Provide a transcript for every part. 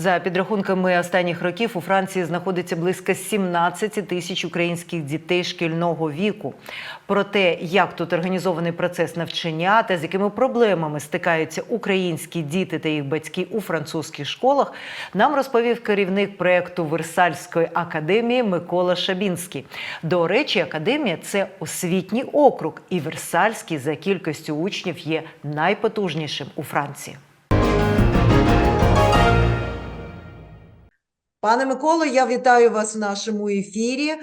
За підрахунками останніх років у Франції знаходиться близько 17 тисяч українських дітей шкільного віку. Про те, як тут організований процес навчання та з якими проблемами стикаються українські діти та їх батьки у французьких школах, нам розповів керівник проекту Версальської академії Микола Шабінський. До речі, академія це освітній округ, і Версальський за кількістю учнів є найпотужнішим у Франції. Пане Миколо, я вітаю вас в нашому ефірі. Е,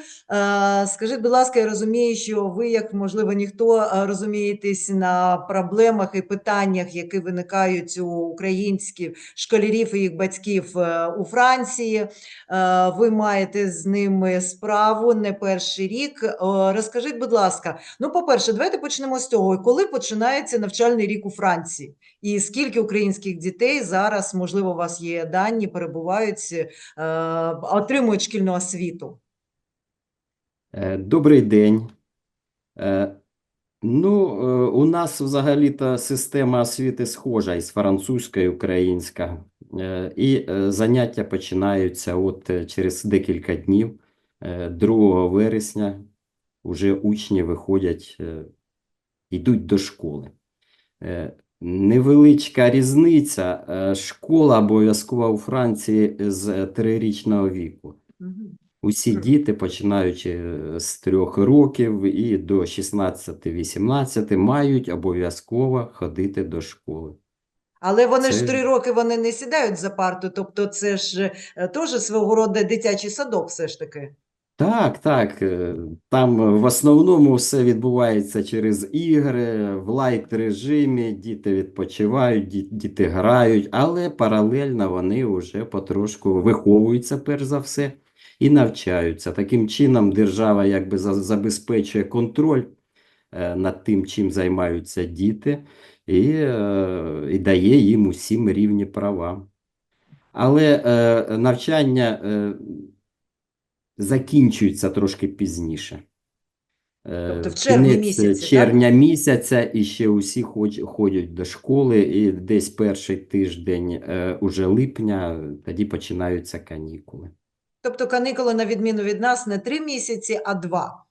Скажіть, будь ласка, я розумію, що ви, як можливо, ніхто е, розумієтесь на проблемах і питаннях, які виникають у українських школярів і їх батьків е, у Франції. Ви маєте з ними справу не перший рік. Розкажіть, будь ласка, ну, по-перше, давайте почнемо з того, коли починається навчальний рік у Франції, і скільки українських дітей зараз, можливо, у вас є дані, перебувають. Е, отримують шкільну освіту. Е, Добрий день. Е, Ну, у нас взагалі-то система освіти схожа із французькою, українська. Е, І заняття починаються от через декілька днів, Е, 2 вересня, вже учні виходять, йдуть до школи. Е, Невеличка різниця. е, Школа обов'язкова у Франції з трирічного віку. Усі діти, починаючи е, з трьох років і до 16-18, мають обов'язково ходити до школи. Але вони ж три роки вони не сідають за парту, тобто це ж е, теж свого роду дитячий садок все ж таки. Так, так. е, Там в основному все відбувається через ігри, в лайт режимі, діти відпочивають, ді- діти грають, але паралельно вони вже потрошку виховуються, перш за все, і навчаються. Таким чином, держава якби за- забезпечує контроль е, над тим, чим займаються діти, і, е, і дає їм усім рівні права. Але е, навчання е, закінчується трошки пізніше. Е, Тобто в червні кінець місяці, так? червня місяця, і ще усі ходять до школи, і десь перший тиждень е, уже липня, тоді починаються канікули. Тобто канікули, на відміну від нас, не три місяці, а два.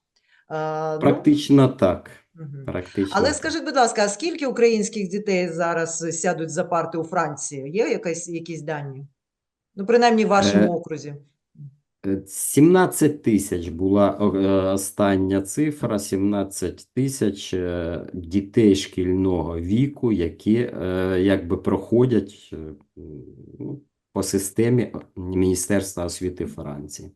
Е, ну, Практично так. мгм. Практично Але так. скажіть, будь ласка, а скільки українських дітей зараз сядуть за парти у Франції? Є якась, якісь дані? Ну, принаймні в вашому Е, окрузі. Е, 17 тисяч була е, остання цифра, 17 тисяч е, дітей шкільного віку, які е, якби проходять ну, по системі Міністерства освіти Франції.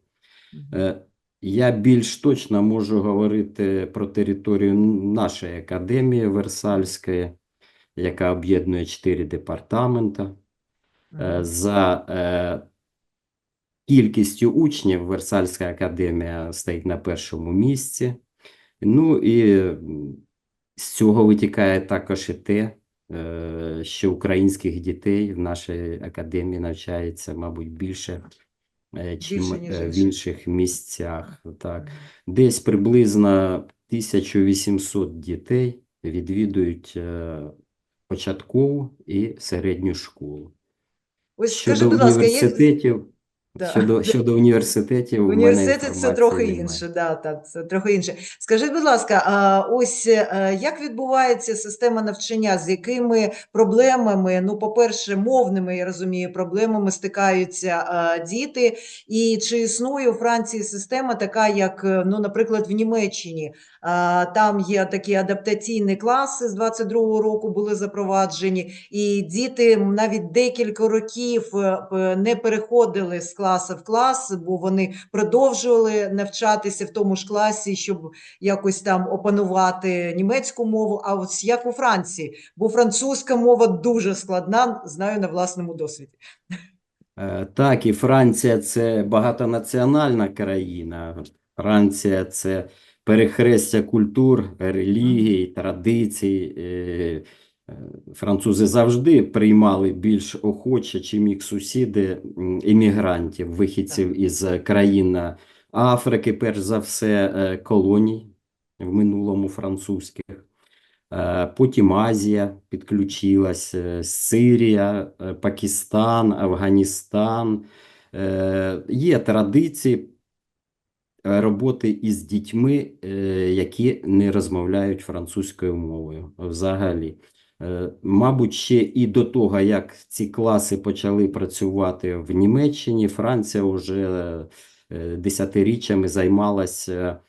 Я більш точно можу говорити про територію нашої академії Версальської, яка об'єднує чотири департамента. За кількістю учнів Версальська академія стоїть на першому місці. Ну і з цього витікає також і те, е, що українських дітей в нашій академії навчається, мабуть, більше, е, чим е, в інших. місцях. Так. Десь приблизно 1800 дітей відвідують початкову і середню школу. Ось скажи, будь ласка, є... Да. щодо, щодо університетів, Університет це трохи немає. інше, да, так, це трохи інше. Скажіть, будь ласка, а ось е, як відбувається система навчання, з якими проблемами, ну, по-перше, мовними, я розумію, проблемами стикаються е, діти, і чи існує у Франції система така, як, е, ну, наприклад, в Німеччині, А, там є такі адаптаційні класи з 22-го року були запроваджені, і діти навіть декілька років е, не переходили з класу в клас, бо вони продовжували навчатися в тому ж класі, щоб якось там опанувати німецьку мову. А ось як у Франції, бо французька мова дуже складна, знаю на власному досвіді. Е, Так, і Франція це багатонаціональна країна. Франція це перехрестя культур, релігій, традицій. Е, е, Французи завжди приймали більш охоче, чим їх сусіди, іммігрантів, вихідців із країн Африки, перш за все, е, колоній в минулому французьких. Е, Потім Азія підключилась, е, Сирія, е, Пакистан, Афганістан. Е, Є традиції е, роботи із дітьми, е, які не розмовляють французькою мовою взагалі. Е, Мабуть, ще і до того, як ці класи почали працювати в Німеччині, Франція вже е, десятиріччями займалася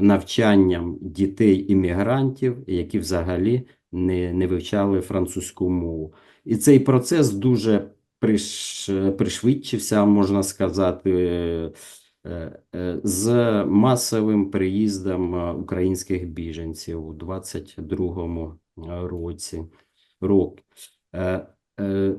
навчанням дітей-іммігрантів, які взагалі не, не вивчали французьку мову. І цей процес дуже приш, пришвидшився, можна сказати, е, з масовим приїздом українських біженців у 22-му році. Рок. Е, е,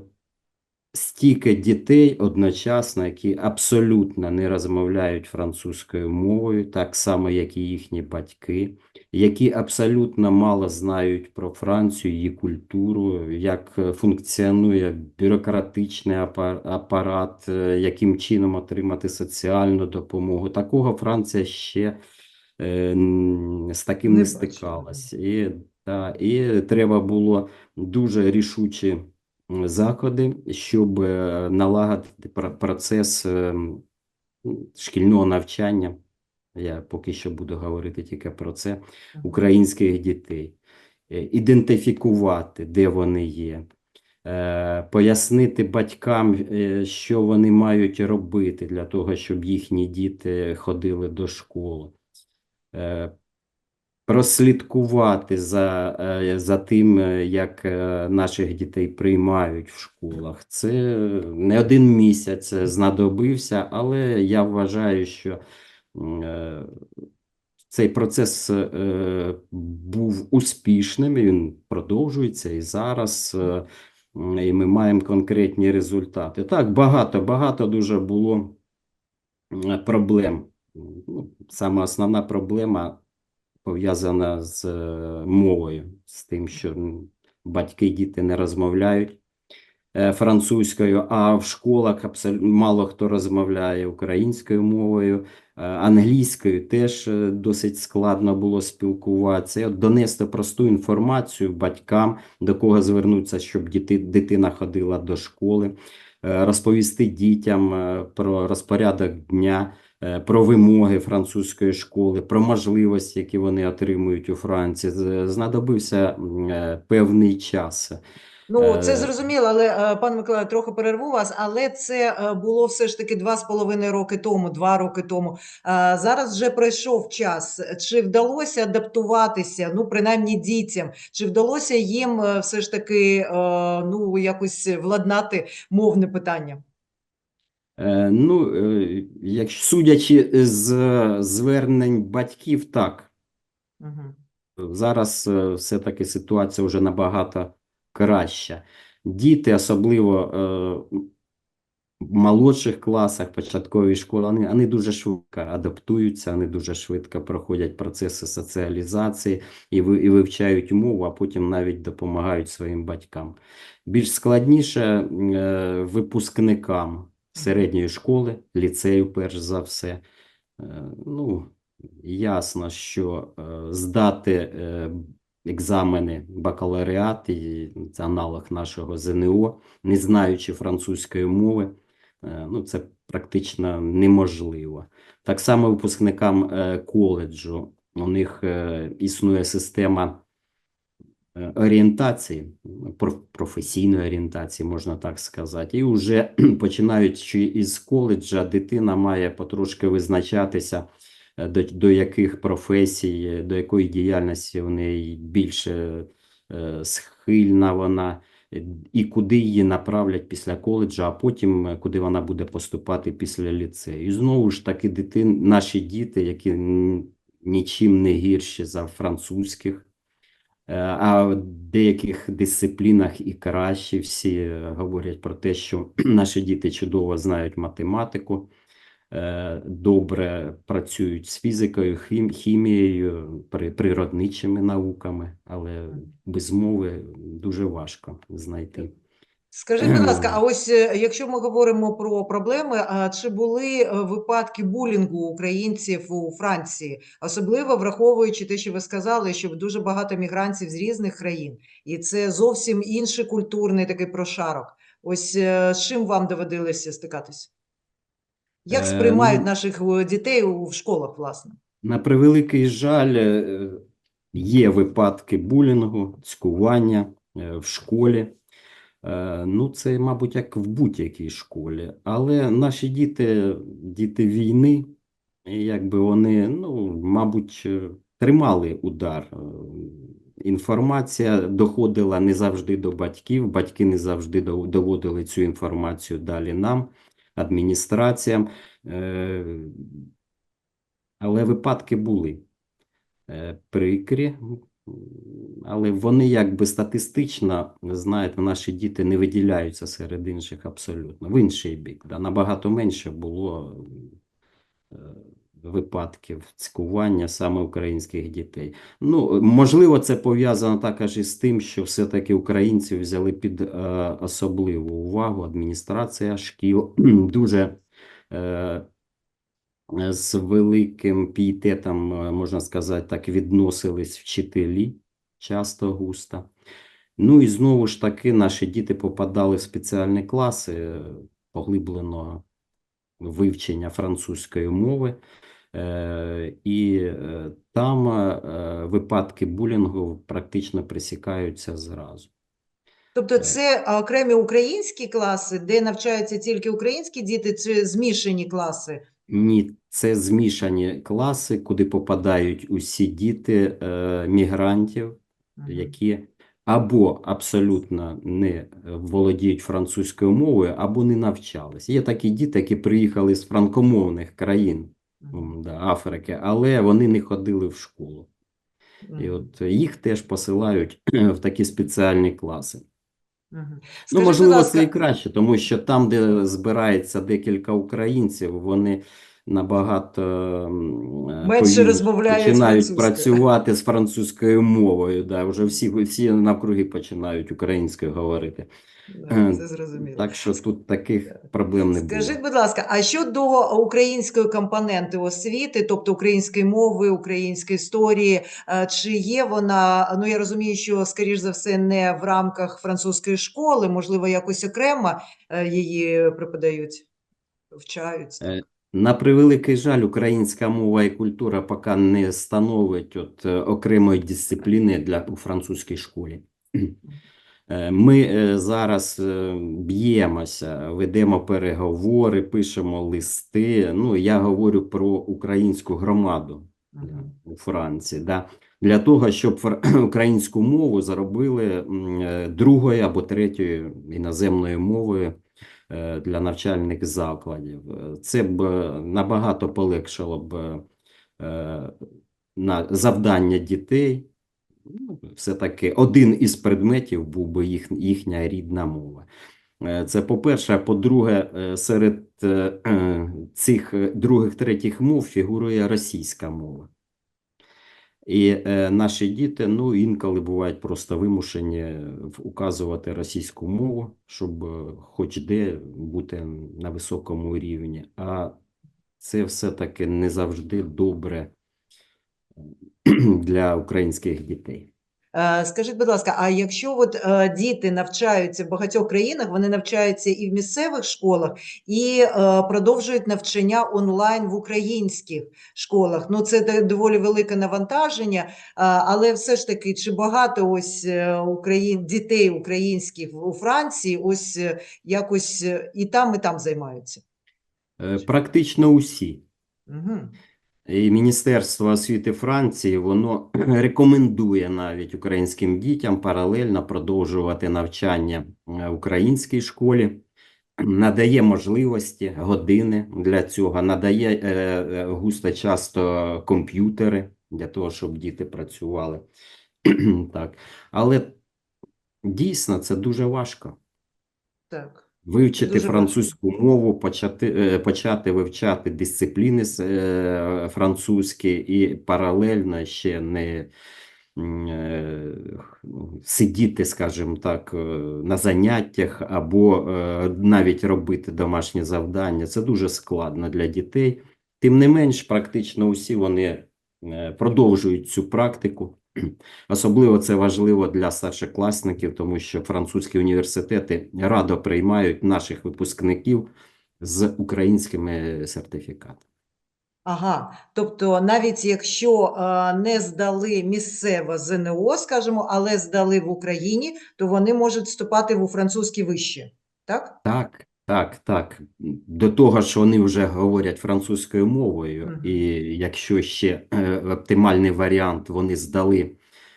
Стільки дітей одночасно, які абсолютно не розмовляють французькою мовою, так само, як і їхні батьки, які абсолютно мало знають про Францію, її культуру, як функціонує бюрократичний апарат, е, яким чином отримати соціальну допомогу. Такого Франція ще е, з таким Не не стикалась. І, та, і треба було дуже рішучі заходи, щоб е, налагодити процес е, шкільного навчання. Я поки що буду говорити тільки про це українських дітей, Е, ідентифікувати, де вони є, е, пояснити батькам, що вони мають робити для того, щоб їхні діти ходили до школи. Прослідкувати за, е, за тим, е, як е, наших дітей приймають в школах. Це не один місяць знадобився, але я вважаю, що цей процес був успішним, він продовжується і зараз, і ми маємо конкретні результати. Так, багато, багато дуже було проблем. Ну, Саме основна проблема пов'язана з е, мовою, з тим, що батьки, діти не розмовляють е, французькою, а в школах абсолютно мало хто розмовляє українською мовою, е, англійською теж досить складно було спілкуватися. Донести просту інформацію батькам, до кого звернутися, щоб діти, дитина ходила до школи, розповісти дітям про розпорядок дня, про вимоги французької школи, про можливості, які вони отримують у Франції. Знадобився е, певний час. Ну, це Е, зрозуміло, але е, пане Миколаю, трохи перерву вас, але це е, було все ж таки два з половиною роки тому, два роки тому. Е, Зараз вже пройшов час. Чи вдалося адаптуватися, ну, принаймні дітям, чи вдалося їм е, все ж таки е, ну, якось владнати мовне питання? Е, Ну, е, якщо судячи з звернень батьків, так. Угу. Зараз е, все-таки ситуація вже набагато краща. Діти, особливо в молодших класах початкової школи, вони, вони дуже швидко адаптуються, вони дуже швидко проходять процеси соціалізації і, ви- і вивчають мову, а потім навіть допомагають своїм батькам. Більш складніше випускникам середньої школи, ліцею, перш за все. Е, Ну, ясно, що е, здати е, екзамени бакалавріат, і аналог нашого ЗНО, не знаючи французької мови, ну, це практично неможливо. Так само випускникам коледжу, у них існує система орієнтації, проф- професійної орієнтації, можна так сказати. І вже починаючи із коледжа, дитина має потрошки визначатися, е, до, до яких професій, е, до якої діяльності в неї більше е, схильна вона, е, і куди її направлять після коледжа, а потім е, куди вона буде поступати після ліцею. І знову ж таки, дитин, наші діти, які нічим не гірші за французьких, Е, А в деяких дисциплінах і краще всі е, говорять про те, що наші діти чудово знають математику, е, добре працюють з фізикою, хімією, природничими науками, але без мови дуже важко знайти Скажіть, будь ласка, а ось е, якщо ми говоримо про проблеми, а чи були е, випадки булінгу українців у Франції, особливо враховуючи те, що ви сказали, що дуже багато мігрантів з різних країн, і це зовсім інший культурний такий прошарок. Ось е, з чим вам доводилося стикатися? Як сприймають ну- наших дітей у в школах, власне? На превеликий жаль, є випадки булінгу, цькування в школі. Е, Ну, це, мабуть, як в будь-якій школі. Але наші діти, діти війни, якби вони, ну, мабуть, е, тримали удар. Е, Інформація доходила не завжди до батьків, батьки не завжди доводили цю інформацію далі нам, адміністраціям. Але випадки були прикрі, але вони якби статистично, знаєте, наші діти не виділяються серед інших абсолютно. В інший бік, да, набагато менше було е, випадків цькування саме українських дітей. Ну, можливо, це пов'язано також із тим, що все-таки українців взяли під е, особливу увагу адміністрація шкіл, дуже е, з великим пієтетом, е, можна сказати, так відносились вчителі часто густо. Ну і знову ж таки наші діти попадали в спеціальні класи е, поглибленого вивчення французької мови. Е, І там випадки булінгу практично пресікаються зразу. Тобто це окремі українські класи, де навчаються тільки українські діти, чи змішані класи? Ні, це змішані класи, куди попадають усі діти е, мігрантів, які або абсолютно не володіють французькою мовою, або не навчались. Є такі діти, які приїхали з франкомовних країн да, Африки, але вони не ходили в школу. І от їх теж посилають в такі спеціальні класи. Мгм. Ну, можливо, це і краще, тому що там, де збирається декілька українців, вони набагато е, Менше розмовляють починають працювати з французькою мовою. Да, вже всі, всі навкруги починають українською говорити. Да, це зрозуміло. Так що тут таких проблем не було. Скажіть, будь ласка, а щодо української компоненти освіти, тобто української мови, української історії, е, чи є вона, ну я розумію, що, скоріш за все, не в рамках французької школи, можливо, якось окремо е, її преподають, вчають? Е, На превеликий жаль, українська мова і культура поки не становить от, е, окремої дисципліни для у французькій школі. Е, Ми е, зараз б'ємося, ведемо переговори, пишемо листи. Ну, я говорю про українську громаду у Франції, да, для того, щоб українську мову зробили другою або третьою іноземною мовою для навчальних закладів. Е, Це б е, набагато полегшило б е, на завдання дітей. Ну, Все-таки один із предметів був би їх, їхня рідна мова. Е, Це по-перше, а по-друге, е, серед е, е, цих е, других, третіх мов фігурує російська мова. І е, наші діти, ну, інколи бувають просто вимушені в- указувати російську мову, щоб е, хоч де бути на високому рівні. А це все-таки не завжди добре для українських дітей. Е, Скажіть, будь ласка, а якщо от е, діти навчаються в багатьох країнах, вони навчаються і в місцевих школах, і е, продовжують навчання онлайн в українських школах. Ну, це доволі велике навантаження, але все ж таки, чи багато ось україн... дітей українських у Франції ось якось і там, і там займаються? Практично усі. Угу. І Міністерство освіти Франції воно рекомендує навіть українським дітям паралельно продовжувати навчання в українській школі, надає можливості, години для цього, надає е, е, густо часто комп'ютери для того, щоб діти працювали. Так. Але дійсно це дуже важко. Так. Вивчити Дуже французьку мову, почати, е, почати вивчати дисципліни е, французькі і паралельно ще не е, ну, сидіти, скажімо так, на заняттях або навіть робити домашні завдання. Це дуже складно для дітей. Тим не менш, практично усі вони продовжують цю практику. Особливо це важливо для старшокласників, тому що французькі університети радо приймають наших випускників з українськими сертифікатами. Ага, тобто навіть якщо е, не здали місцеве ЗНО, скажімо, але здали в Україні, то вони можуть вступати в французькі виші, так? Так, так, так. До того ж, вони вже говорять французькою мовою, Мгм. і якщо ще е, оптимальний варіант, вони здали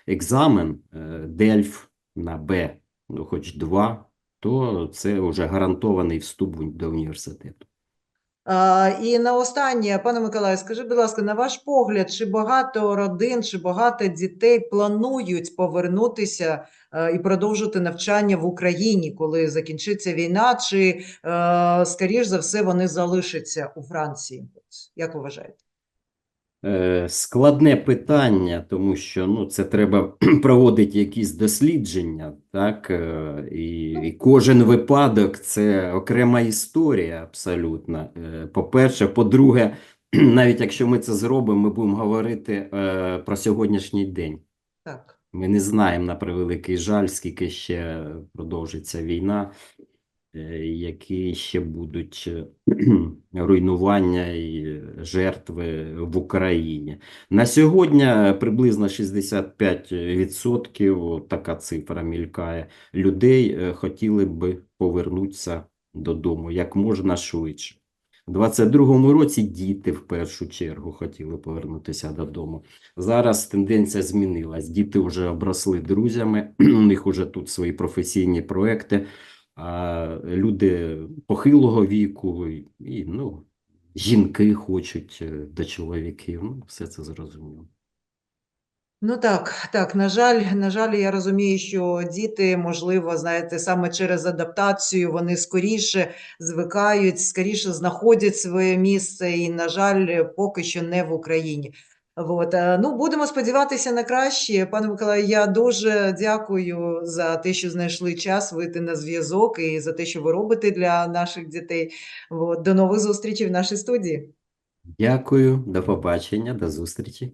екзамен е, Дельф на Б, ну хоч два, то це вже гарантований вступ до університету. І на останнє, пане Миколаю, скажи, будь ласка, на ваш погляд, чи багато родин, чи багато дітей планують повернутися е, і продовжити навчання в Україні, коли закінчиться війна, чи, е, скоріш за все, вони залишаться у Франції? Як ви вважаєте? Е, Складне питання, тому що ну, це треба проводити якісь дослідження, так? е, І, і кожен випадок це окрема історія абсолютно. Е, По-перше, по-друге, навіть якщо ми це зробимо, ми будемо говорити про сьогоднішній день. Так. Ми не знаємо, на превеликий жаль, скільки ще продовжиться війна, які ще будуть руйнування і жертви в Україні. На сьогодні приблизно 65% така цифра мількає людей е, хотіли б повернутися додому як можна швидше. У 22-му році діти в першу чергу хотіли повернутися додому. Зараз тенденція змінилась. Діти вже обросли друзями, у них вже тут свої професійні проекти, люди похилого віку і ну, жінки хочуть е, до чоловіків. Ну, все це зрозуміло. Ну так, так, на жаль, на жаль, я розумію, що діти, можливо, знаєте, саме через адаптацію вони скоріше звикають, скоріше знаходять своє місце, і, на жаль, поки що не в Україні. От, е, ну, будемо сподіватися на краще. Пане Миколаю, я дуже дякую за те, що знайшли час вийти на зв'язок і за те, що ви робите для наших дітей. От, до нових зустрічей в нашій студії. Дякую, до побачення, до зустрічі.